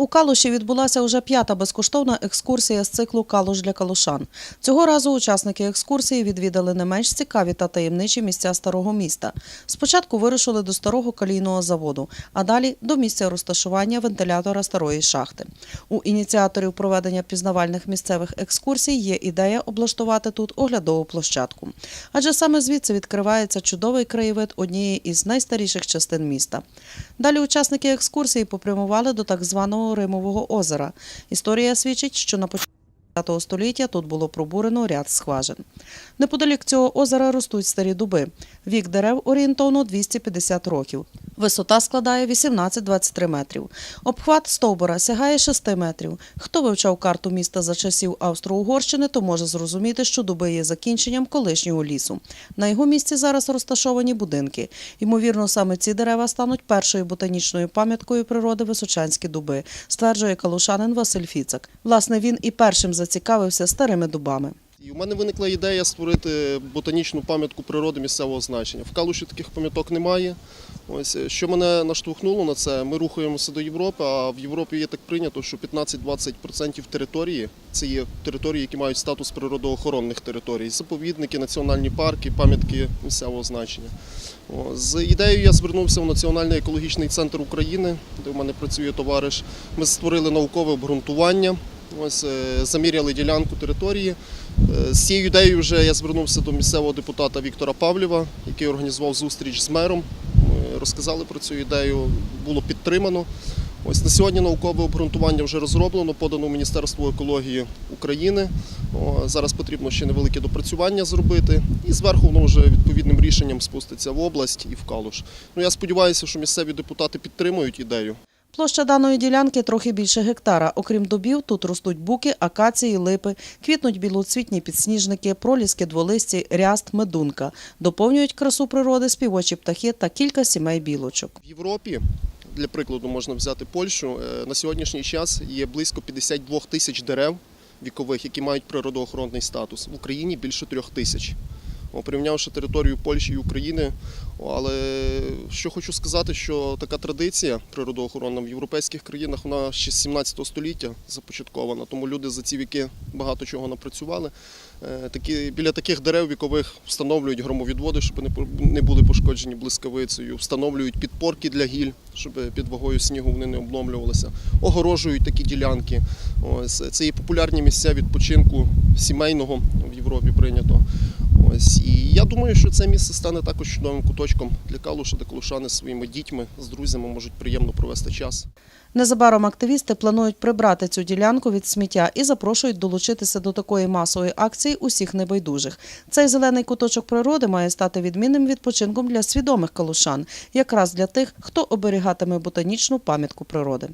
У Калуші відбулася уже п'ята безкоштовна екскурсія з циклу Калуш для калушан. Цього разу учасники екскурсії відвідали не менш цікаві та таємничі місця старого міста. Спочатку вирушили до старого калійного заводу, а далі до місця розташування вентилятора старої шахти. У ініціаторів проведення пізнавальних місцевих екскурсій є ідея облаштувати тут оглядову площадку. Адже саме звідси відкривається чудовий краєвид однієї із найстаріших частин міста. Далі учасники екскурсії попрямували до так званого Римового озера. Історія свідчить, що на початку ХХ століття тут було пробурено ряд схважин. Неподалік цього озера ростуть старі дуби. Вік дерев орієнтовно 250 років. Висота складає 18-23 метрів. Обхват стовбура сягає 6 метрів. Хто вивчав карту міста за часів Австро-Угорщини, то може зрозуміти, що дуби є закінченням колишнього лісу. На його місці зараз розташовані будинки. Ймовірно, саме ці дерева стануть першою ботанічною пам'яткою природи Височанські дуби, стверджує калушанин Василь Фіцак. Власне, він і першим зацікавився старими дубами. І у мене виникла ідея створити ботанічну пам'ятку природи місцевого значення. В Калуші таких пам'яток немає. Ось що мене наштовхнуло на це. Ми рухаємося до Європи. А в Європі є так прийнято, що 15-20% території це є території, які мають статус природоохоронних територій, заповідники, національні парки, пам'ятки місцевого значення. О, З ідеєю я звернувся в Національний екологічний центр України, де в мене працює товариш. Ми створили наукове обґрунтування. Ось е, заміряли ділянку території. Е, З цією ідеєю вже я звернувся до місцевого депутата Віктора Павлєва, який організував зустріч з мером. Ми розказали про цю ідею, було підтримано. Ось на сьогодні наукове обґрунтування вже розроблено, подано в Міністерство екології України. О, Зараз потрібно ще невелике допрацювання зробити, і зверху воно вже відповідним рішенням спуститься в область і в Калуш. Ну я сподіваюся, що місцеві депутати підтримують ідею. Площа даної ділянки трохи більше гектара. Окрім дубів, тут ростуть буки, акації, липи, квітнуть білоцвітні підсніжники, проліски, дволисті, ряст, медунка. Доповнюють красу природи співочі птахи та кілька сімей білочок. В Європі, для прикладу, можна взяти Польщу. е, На сьогоднішній час є близько 52 тисяч дерев вікових, які мають природоохоронний статус. В Україні більше трьох тисяч. Порівнявши територію Польщі і України, але що хочу сказати, що така традиція природоохоронна в європейських країнах вона ще з 17 століття започаткована, тому люди за ці віки багато чого напрацювали. Е, Такі, біля таких дерев вікових встановлюють громовідводи, щоб не були пошкоджені блискавицею, встановлюють підпорки для гіль, щоб під вагою снігу вони не обломлювалися, огорожують такі ділянки. Ось, це є популярні місця відпочинку сімейного в Європі прийнято. Ось, і я думаю, що це місце стане також чудовим куточком для Калуша, де калушани своїми дітьми, з друзями можуть приємно провести час. Незабаром активісти планують прибрати цю ділянку від сміття і запрошують долучитися до такої масової акції усіх небайдужих. Цей зелений куточок природи має стати відмінним відпочинком для свідомих калушан, якраз для тих, хто оберігатиме ботанічну пам'ятку природи.